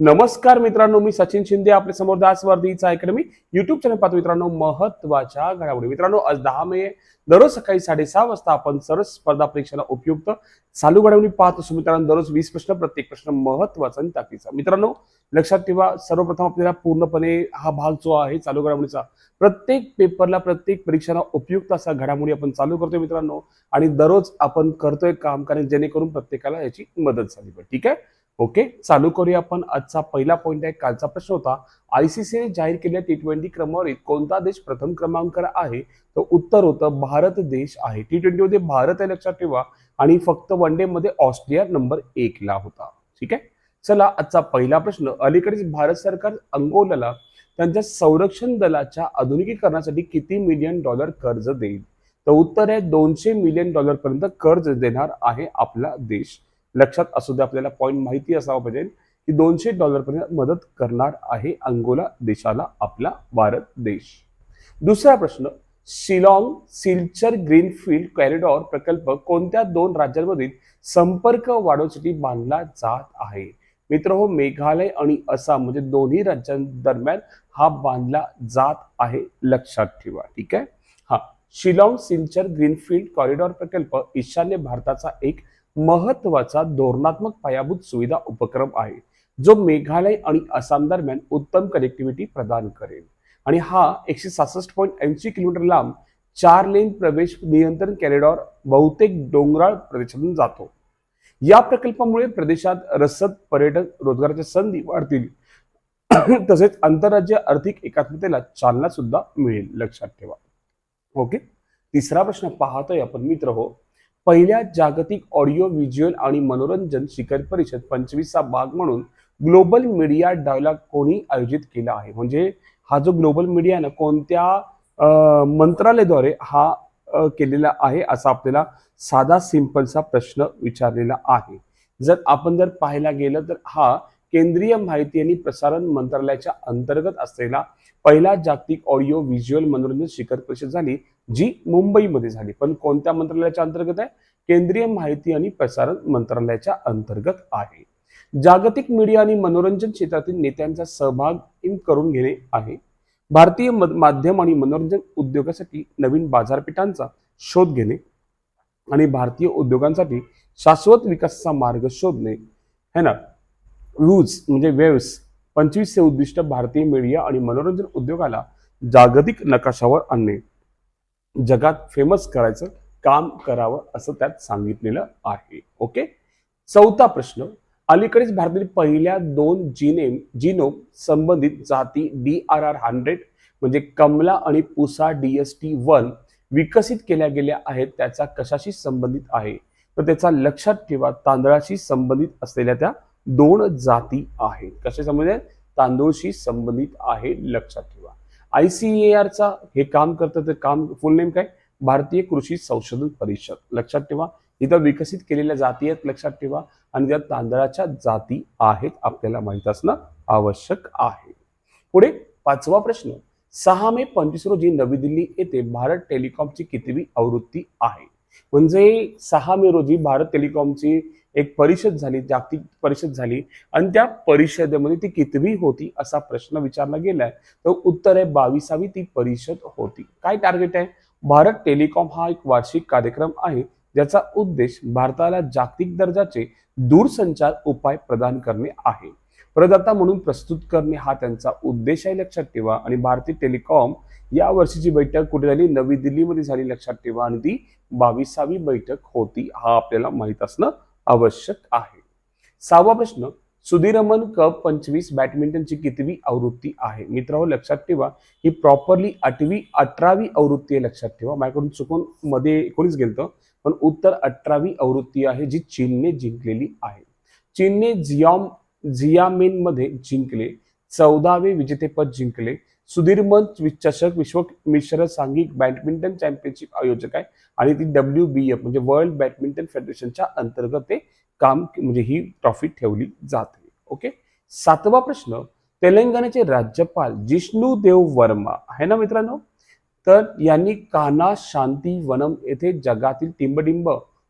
नमस्कार मित्रांनो मी सचिन शिंदे आपल्यासमोर दासवर्धीचा अकॅडमी युट्यूब चॅनल पाहतो. मित्रांनो महत्त्वाच्या घडामोडी. मित्रांनो आज दहा मे दररोज सकाळी साडेसहा वाजता आपण सरस स्पर्धा परीक्षेला उपयुक्त चालू घडामोडी पाहत असू. मित्रांनो दररोज वीस प्रश्न प्रत्येक प्रश्न महत्त्वाचा आणि ताकीचा मित्रांनो लक्षात ठेवा सर्वप्रथम आपल्याला पूर्णपणे हा भाग जो आहे चालू घडामोडीचा प्रत्येक पेपरला प्रत्येक परीक्षेला उपयुक्त असा घडामोडी आपण चालू करतोय मित्रांनो. आणि दररोज आपण करतोय काम कारण जेणेकरून प्रत्येकाला याची मदत झाली. ठीक आहे? ओके? चालू करूया आपण. आजचा पहिला पॉईंट आहे. कालचा प्रश्न होता आयसीसीने जाहीर केलेल्या टी ट्वेंटी क्रमवारीत कोणता देश प्रथम क्रमांकावर आहे? तर उत्तर होतं भारत देश आहे. टी ट्वेंटी मध्ये भारत आहे लक्षात ठेवा. आणि फक्त वन डे मध्ये ऑस्ट्रेलिया नंबर एक ला होता. ठीक आहे? चला आजचा पहिला प्रश्न. अलीकडेच भारत सरकार अंगोलाला त्यांच्या संरक्षण दलाच्या आधुनिकीकरणासाठी किती मिलियन डॉलर कर्ज देईल? तर उत्तर आहे दोनशे मिलियन डॉलर पर्यंत कर्ज देणार आहे आपला देश. लक्षात असू दे आपल्याला पॉईंट माहिती असावा पाहिजे की दोनशे डॉलरपर्यंत मदत करणार आहे अंगोला देशाला आपला भारत देश. दुसरा प्रश्न शिलाँग सिल्चर ग्रीनफील्ड कॉरिडॉर प्रकल्प कोणत्या दोन राज्यांमधील संपर्क वाढवण्यासाठी बांधला जात आहे? मित्र हो मेघालय आणि आसाम म्हणजे दोन्ही राज्यांदरम्यान हा बांधला जात आहे लक्षात ठेवा ठीक आहे? हा शिलाँग सिल्चर ग्रीनफील्ड कॉरिडॉर प्रकल्प ईशान्य भारताचा एक महत्त्वाचा धोरणात्मक पायाभूत सुविधा उपक्रम आहे जो मेघालय आणि आसाम दरम्यान उत्तम कनेक्टिव्हिटी प्रदान करेल. आणि हा एकशे सहासष्ट पॉईंट ऐंशी किलोमीटर लांब चार लेन प्रवेश नियंत्रण कॅरिडॉर बहुतेक डोंगराळ प्रदेशातून जातो. या प्रकल्पामुळे प्रदेशात रसद पर्यटन रोजगाराच्या संधी वाढतील. तसेच आंतरराज्य आर्थिक एकात्मतेला चालना सुद्धा मिळेल लक्षात ठेवा. ओके तिसरा प्रश्न पाहतोय आपण मित्र हो. पहिल्या जागतिक ऑडिओ व्हिज्युअल आणि मनोरंजन शिखर परिषद पंचवीसचा भाग म्हणून ग्लोबल मीडिया डायलॉग कोणी आयोजित केला आहे? म्हणजे हा जो ग्लोबल मीडिया आहे ना कोणत्या मंत्रालयाद्वारे हा केलेला आहे असा आपल्याला साधा सिंपलचा प्रश्न विचारलेला आहे. जर आपण जर पाहायला गेलं तर हा केंद्रीय माहिती आणि प्रसारण मंत्रालयाच्या अंतर्गत असलेला पहिला जागतिक ऑडिओ व्हिज्युअल मनोरंजन शिखर परिषद झाली. जी मुंबईमध्ये झाली. पण कोणत्या मंत्रालयाच्या अंतर्गत आहे? केंद्रीय माहिती आणि प्रसारण मंत्रालयाच्या अंतर्गत आहे. जागतिक मीडिया आणि मनोरंजन क्षेत्रातील नेत्यांचा सहभाग करून घेणे आहे. भारतीय माध्यम आणि मनोरंजन उद्योगासाठी नवीन बाजारपेठांचा शोध घेणे आणि भारतीय उद्योगांसाठी शाश्वत विकासाचा मार्ग शोधणे. है ना? रूज म्हणजे वेव्स पंचवीसचे उद्दिष्ट भारतीय मीडिया आणि मनोरंजन उद्योगाला जागतिक नकाशावर आणणे. जगात फेमस करायचं काम करावं असं त्यात सांगितलेलं आहे. ओके चौथा प्रश्न अलीकडेच भारतातील पहिल्या दोन जीनेम जीनोम संबंधित जाती डी आर आर हंड्रेड म्हणजे कमला आणि Pusa D S T one विकसित केल्या गेल्या आहेत त्याचा कशाशी संबंधित आहे? तर त्याचा लक्षात ठेवा तांदळाशी संबंधित असलेल्या त्या दोन जाती आहेत. कशा संबंधित तांदूळशी संबंधित आहे लक्षात ठेवा. आय सी ए आरचा हे काम करतं ते काम फुल नेम काय? भारतीय कृषी संशोधन परिषद. लक्षात ठेवा इथं विकसित केलेल्या जाती आहेत लक्षात ठेवा. आणि त्या तांदळाच्या जाती आहेत आपल्याला माहीत असणं आवश्यक आहे. पुढे पाचवा प्रश्न. सहा मे पंचवीस रोजी नवी दिल्ली येथे भारत टेलिकॉमची कितवी आवृत्ती आहे? म्हणजे सहा मे रोजी भारत टेलिकॉमची एक परिषद झाली जागतिक परिषद झाली आणि त्या परिषदेमध्ये ती कितवी होती असा प्रश्न विचारला गेलाय. तर उत्तर आहे बावीसावी ती परिषद होती. काय टार्गेट आहे? भारत टेलिकॉम हा एक वार्षिक कार्यक्रम आहे ज्याचा उद्देश भारताला जागतिक दर्जाचे दूरसंचार उपाय प्रदान करणे आहे. प्रदाता म्हणून प्रस्तुत करणे हा त्यांचा उद्देश आहे लक्षात ठेवा. आणि भारतीय टेलिकॉम या वर्षीची बैठक कुठे झाली? नवी दिल्लीमध्ये झाली लक्षात ठेवा. आणि ती बावीसावी बैठक होती हा आपल्याला माहीत असणं आवश्यक आहे. सहावा प्रश्न सुधीरमन कप पंचवीस बॅडमिंटनची कितवी आवृत्ती आहे? मित्रांनो लक्षात ठेवा ही प्रॉपरली आठवी अठरावी आवृत्ती आहे लक्षात ठेवा. माझ्याकडून चुकून मध्ये एकोणीस गेलतं पण उत्तर अठरावी आवृत्ती आहे जी चीनने जिंकलेली आहे. चीनने झियाम झियामेन मध्ये जिंकले चौदावे विजेतेपद जिंकले सुधीरमन चषक विश्व मिश्र सांघिक बॅडमिंटन चॅम्पियनशिप आयोजक आहे. आणि ती डब्ल्यू बी एफ म्हणजे वर्ल्ड बॅडमिंटन फेडरेशनच्या अंतर्गत ते काम म्हणजे ही ट्रॉफी ठेवली जाते. ओके सातवा प्रश्न तेलंगणाचे राज्यपाल जिष्णू देव वर्मा आहे ना मित्रांनो? तर यांनी काना शांती वनम येथे जगातील टिंबटिंब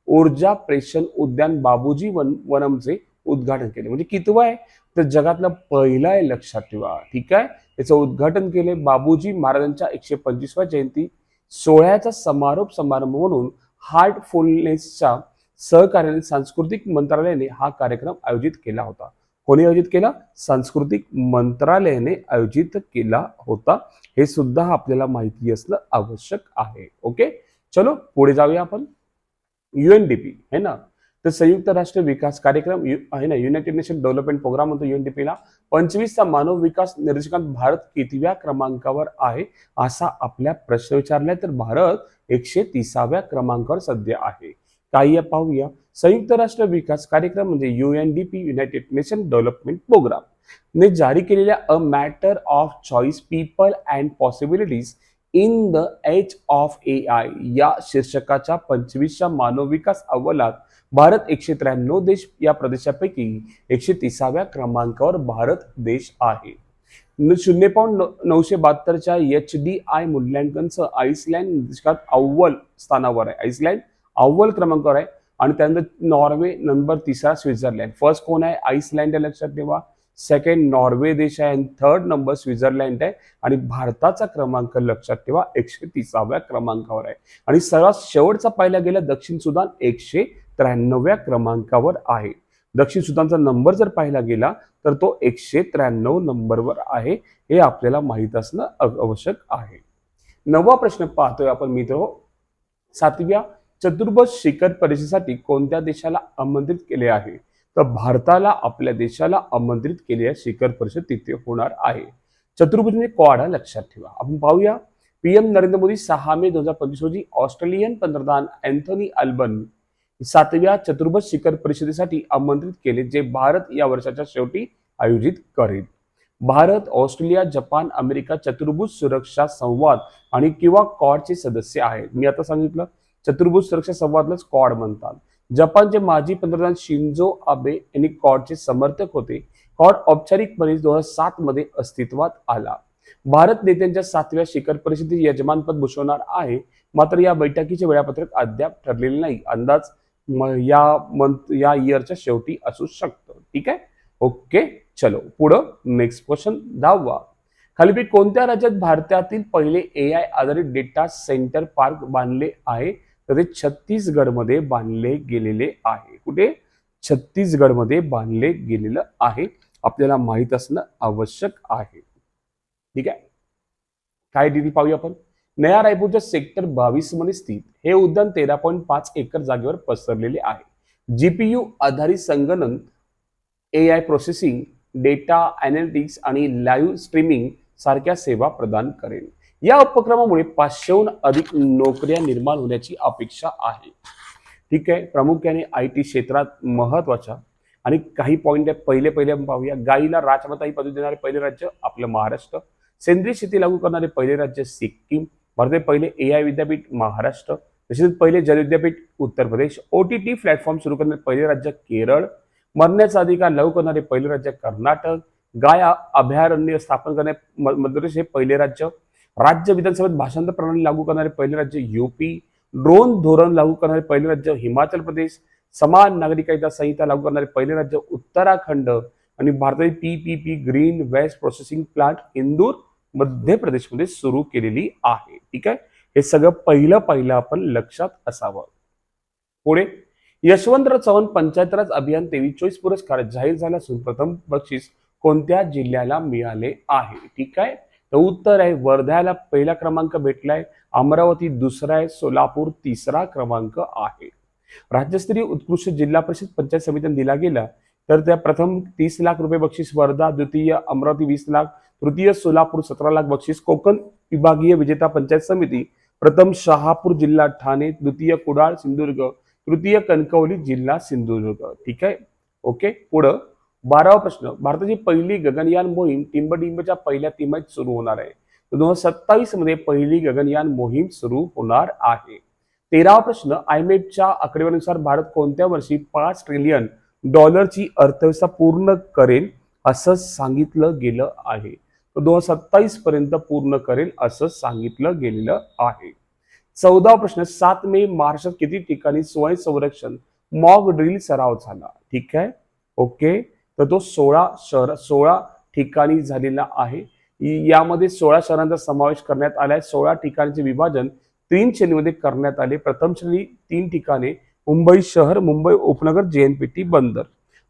ऊर्जा प्रेषण उद्यान बाबूजी वन वनमचे उद्घाटन केले. म्हणजे कितवं आहे? तर जगातलं पहिलं आहे लक्षात ठेवा. ठीक आहे? याचं उद्घाटन केले बाबूजी महाराजांच्या एकशे पंचवीसव्या जयंती. सोहळ्याचा समारोप समारंभ म्हणून हार्टफुलनेसच्या सहकार्याने सांस्कृतिक मंत्रालयाने हा कार्यक्रम आयोजित केला होता. कोणी आयोजित केला? सांस्कृतिक मंत्रालयाने आयोजित केला होता. हे सुद्धा आपल्याला माहिती असणं आवश्यक आहे. ओके? चलो पुढे जाऊया आपण. युएनडीपी है ना? तर संयुक्त राष्ट्र विकास कार्यक्रम यु- आहे ना युनायटेड नेशन डेव्हलपमेंट प्रोग्राम म्हणतो युएनडीपीला पंचवीसचा मानव विकास निर्देशकांत भारत कितव्या क्रमांकावर आहे असा आपल्या प्रश्न विचारलाय. तर भारत एकशे तिसाव्या क्रमांकावर सध्या आहे. काही पाहूया. संयुक्त राष्ट्र विकास कार्यक्रम म्हणजे UNDP United Nation Development Programme ने जारी केलेल्या a matter of choice people and possibilities in the age of A I या शीर्षकाच्या पंचवीसच्या मानव विकास अहवालात भारत एकशे त्र्याण्णव देश या प्रदेशापैकी एकशे तिसाव्या क्रमांकावर भारत देश आहे. शून्य पॉईंट नऊशे बहात्तरच्या एच डी आय मूल्यांकनचं आईसलँड निर्देशकात अव्वल स्थानावर आहे. आईसलँड अव्वल क्रमांकावर आहे आणि त्यानंतर नॉर्वे नंबर तिसरा स्वित्झर्लंड. फर्स्ट कोण आहे? आईसलँड आहे लक्षात ठेवा. सेकंड नॉर्वे देश आहे आणि थर्ड नंबर स्वित्झर्लंड आहे आणि भारताचा क्रमांक लक्षात ठेवा एकशे तिसाव्या क्रमांकावर आहे. आणि सर्वात शेवटचा पाहिला गेला दक्षिण सुदान एकशे त्र्याण्णव्या क्रमांकावर आहे. दक्षिण सुदानचा नंबर जर पाहिला गेला तर तो एकशे त्र्याण्णव नंबरवर आहे. हे आपल्याला माहीत असणं आवश्यक आहे. नववा प्रश्न पाहतोय आपण मित्र. सातव्या चतुर्भुज शिखर परिषदेसाठी कोणत्या देशाला आमंत्रित केले आहे? तर भारताला आपल्या देशाला आमंत्रित केलेल्या शिखर परिषद तिथे होणार आहे. चतुर्भुज म्हणजे क्वाडा लक्षात ठेवा. आपण पाहूया. पीएम नरेंद्र मोदी सहा मे दोन हजार पंचवीस रोजी ऑस्ट्रेलियन पंतप्रधान अँथोनी अल्बन सातव्या चतुर्भुज शिखर परिषदेसाठी आमंत्रित केले जे भारत या वर्षाच्या शेवटी आयोजित करेल. भारत ऑस्ट्रेलिया जपान अमेरिका चतुर्भुज सुरक्षा संवाद आणि किंवा कॉडचे सदस्य आहेत. मी आता सांगितलं चतुर्भुज सुरक्षा संवादलाच कॉड म्हणतात. जपानचे माजी पंतप्रधान शिंजो आबे यांनी कॉडचे समर्थक होते. कॉड औपचारिकपणे दोन हजार सात मध्ये अस्तित्वात आला. भारत नेत्यांच्या सातव्या शिखर परिषदेचे यजमानपद भूषवणार आहे मात्र या बैठकीचे वेळापत्रक अद्याप ठरलेले नाही. अंदाज या मंथ या इयरच्या शेवटी असू शकतं. ठीक आहे? ओके चलो. पुढं नेक्स्ट क्वेश्चन दहावा. खालीपैकी कोणत्या राज्यात भारतातील पहिले ए आय आधारित डेटा सेंटर पार्क बांधले आहे? तर ते छत्तीसगडमध्ये बांधले गेलेले आहे. कुठे? छत्तीसगडमध्ये बांधले गेलेलं आहे. आपल्याला माहीत असणं आवश्यक आहे. ठीक आहे? काय डिटेल पाहूया आपण? नया रायपूरच्या सेक्टर बावीसमध्ये स्थित हे उद्यान तेरा पॉईंट पाच एकर जागेवर पसरलेले आहे. जीपीयू आधारित संगणन A I processing data analytics आणि लाईव्ह स्ट्रीमिंग सारख्या सेवा प्रदान करेल. या उपक्रमामुळे पाचशेहून अधिक नोकऱ्या निर्माण होण्याची अपेक्षा आहे. ठीक आहे प्रामुख्याने आय टी क्षेत्रात महत्त्वाच्या आणि काही पॉईंट आहे पहिले पहिले पाहूया. गाईला राजमाता ही पदवी देणारे पहिले राज्य आपलं महाराष्ट्र. सेंद्रिय शेती लागू करणारे पहिले राज्य सिक्कीम. भारताचे पहिले ए आय विद्यापीठ महाराष्ट्र तसेच पहिले जल विद्यापीठ Uttar Pradesh. O T T platform सुरू करणारे पहिले राज्य केरळ मरण्याचा अधिकार लागू करणारे पहिले राज्य कर्नाटक गाय अभयारण्य स्थापन करणारे म- मध्य प्रदेश हे पहिले राज्य. राज्य विधानसभेत भाषांतर प्रणाली लागू करणारे पहिले राज्य यूपी ड्रोन धोरण लागू करणारे पहिले राज्य हिमाचल प्रदेश समान नागरिक कायदा संहिता लागू करणारे पहिले राज्य उत्तराखंड आणि भारतातील P P P green waste processing plant Indore Madhya प्रदेशमध्ये सुरू केलेली आहे. ठीक आहे? हे सगळं पहिलं पहिलं आपण लक्षात असावं. पुढे. यशवंतराव चव्हाण पंचायतराज अभियान तेवीस चोवीस पुरस्कार जाहीर झाला असून प्रथम बक्षीस कोणत्या जिल्ह्याला मिळाले आहे? ठीक आहे? तर उत्तर आहे वर्ध्याला पहिला क्रमांक भेटलाय. अमरावती दुसरा आहे. सोलापूर तिसरा क्रमांक आहे. राज्यस्तरीय उत्कृष्ट जिल्हा परिषद पंचायत समितीने दिला गेला. तर त्या प्रथम तीस लाख रुपये बक्षीस वर्धा द्वितीय अमरावती वीस लाख तृतीय सोलापूर सतरा लाख बक्षीस कोकण विभागीय विजेता पंचायत समिती प्रथम शहापूर जिल्हा ठाणे द्वितीय कुडाळ सिंधुदुर्ग तृतीय कणकवली जिल्हा सिंधुदुर्ग. ठीक आहे? ओके? पुढं बारावा प्रश्न. भारताची पहिली गगनयान मोहीम टिंबटिंबच्या पहिल्या तिमाहीत सुरू होणार आहे. दोन हजार सत्तावीसमध्ये पहिली गगनयान मोहीम सुरू होणार आहे. तेरावा प्रश्न आयमेटच्या आकडेवारीनुसार भारत कोणत्या वर्षी पाच ट्रिलियन डॉलरची अर्थव्यवस्था पूर्ण करेल असं सांगितलं गेलं आहे. दोन हजार सत्तावीस पर्यंत पूर्ण करेल असं सांगितलं गेलेलं आहे. चौदा प्रश्न सात मे महाराष्ट्रात किती ठिकाणी स्वयं संरक्षण मॉक ड्रिल सराव झाला? ठीक आहे? ओके. तर तो सोळा शहर सोळा ठिकाणी झालेला आहे. यामध्ये सोळा शहरांचा समावेश करण्यात आलाय. सोळा ठिकाणचे विभाजन तीन श्रेणीमध्ये करण्यात आले. प्रथम श्रेणी तीन ठिकाणे मुंबई शहर मुंबई उपनगर जेएनपीटी बंदर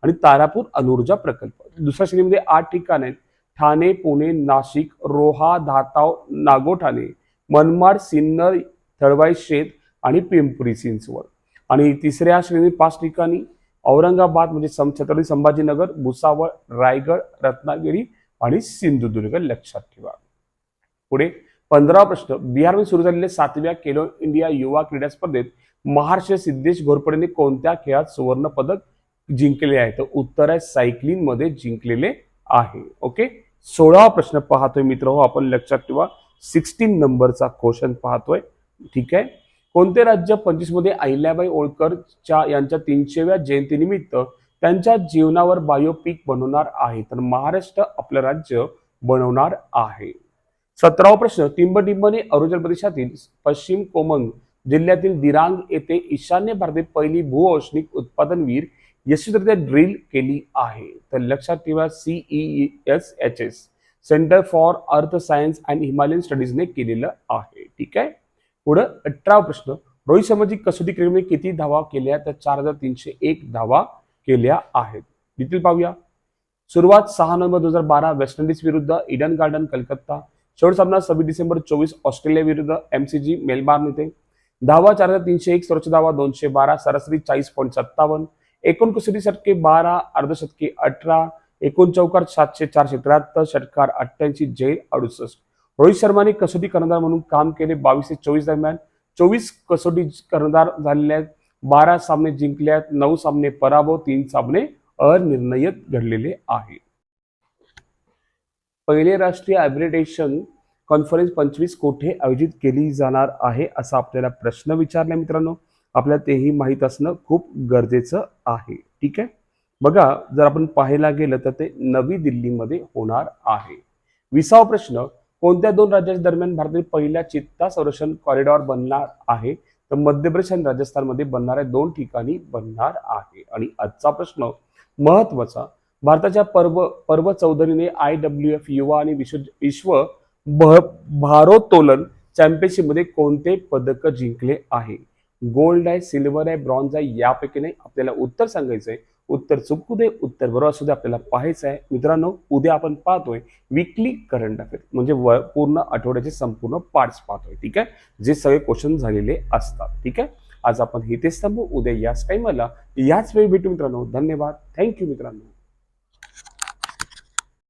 आणि तारापूर अनुर्जा प्रकल्प. दुसऱ्या श्रेणीमध्ये आठ ठिकाणे आहेत. ठाणे पुणे नाशिक रोहा धाताव नागोठाणे मनमाड सिन्नर तळवाई शेत आणि पिंपरी चिंचवड. आणि तिसऱ्या श्रेणीत पाच ठिकाणी औरंगाबाद म्हणजे छत्रपती संभाजीनगर भुसावळ रायगड रत्नागिरी आणि सिंधुदुर्ग लक्षात ठेवा. पुढे पंधरा प्रश्न. बिहारमध्ये सुरू झालेल्या सातव्या खेलो इंडिया युवा क्रीडा स्पर्धेत महाराष्ट्र सिद्धेश घोरपडेने कोणत्या खेळात सुवर्ण पदक जिंकले आहे? तर उत्तर आहे सायकलिंगमध्ये जिंकलेले आहे. ओके? सोळावा प्रश्न पाहतोय मित्र हो आपण लक्षात ठेवा. सिक्स्टीन नंबरचा क्वेश्चन पाहतोय. ठीक आहे? कोणते राज्य पंचवीसमध्ये अहिल्याबाई होळकरच्या यांच्या तीनशेव्या जयंतीनिमित्त त्यांच्या जीवनावर बायोपिक बनवणार आहे? तर महाराष्ट्र आपलं राज्य बनवणार आहे. सतरावा प्रश्न टिंबटिंबने अरुणाचल प्रदेशातील पश्चिम कोमंग जिल्ह्यातील दिरांग येथे ईशान्य भारतातील पहिली भूऔष्णिक उत्पादन वीर यशस्वीरित्या ड्रिल केली आहे. तर लक्षात ठेवा C E S H S centre for earth science and Himalayan स्टडीजने केलेलं आहे. ठीक आहे? पुढं अठरावा प्रश्न. रोहित शर्माची कसोटी क्रिकेटमध्ये किती धावा केल्या? तर चार हजार तीनशे एक धावा केल्या आहेत. डिटेल पाहूया. सुरुवात सहा नोव्हेंबर दोन हजार बारा वेस्ट इंडिज विरुद्ध इडन गार्डन कलकत्ता. शेवट सामना सव्वीस डिसेंबर चोवीस ऑस्ट्रेलिया विरुद्ध एमसीजी मेलबार्न येथे. धावा चार हजार तीनशे एक सर्वोच्च धावा दोनशे बारा सरासरी चाळीस पॉईंट सत्तावन्न. एकूण कसोटी षटके बारा अर्धशतके अठरा एकूण चौकार सातशे चारशे त्र्याहत्तर षटकार अठ्ठ्याऐंशी जैन अडुसष्ट. रोहित शर्माने कसोटी कर्णधार म्हणून काम केले बावीस ते चोवीस दरम्यान. चोवीस कसोटी कर्णधार झालेले आहेत. बारा सामने जिंकले आहेत. नऊ सामने पराभव तीन सामने अनिर्णयत घडलेले आहे पहिले राष्ट्रीय अॅब्रिटेशन कॉन्फरन्स पंचवीस कोठे आयोजित केली जाणार आहे असा आपल्याला प्रश्न विचारला मित्रांनो. आपल्याला तेही माहीत असणं खूप गरजेचं आहे. ठीक आहे? बघा जर आपण पाहायला गेलं तर ते नवी दिल्लीमध्ये होणार आहे. विसावा प्रश्न कोणत्या दोन राज्याच्या दरम्यान भारतातील पहिल्या चित्ता संरक्षण कॉरिडॉर बनणार आहे? तर मध्य प्रदेश आणि राजस्थानमध्ये बनणाऱ्या दोन ठिकाणी बनणार आहे. आणि आजचा प्रश्न महत्त्वाचा भारताच्या पर्व पर्व चौधरीने आय डब्ल्यू एफ युवा आणि विश्व विश्व भ- भारोत्तोलन चॅम्पियनशिपमध्ये कोणते पदक जिंकले आहे? गोल्ड आहे सिल्वर आहे ब्रॉन्झ आहे यापैकी नाही. आपल्याला उत्तर सांगायचं आहे उत्तर चुकू दे उत्तर बरोबर असू दे आपल्याला पाहायचं आहे. मित्रांनो उद्या आपण पाहतोय विकली करंट अफेअर म्हणजे व- पूर्ण आठवड्याचे संपूर्ण पार्ट्स पाहतोय ठीक आहे? जे सगळे क्वेश्चन झालेले असतात ठीक आहे? आज आपण इथेच थांबू. उद्या याच टाइमला याच वेळी भेटू मित्रांनो. धन्यवाद. थँक्यू मित्रांनो.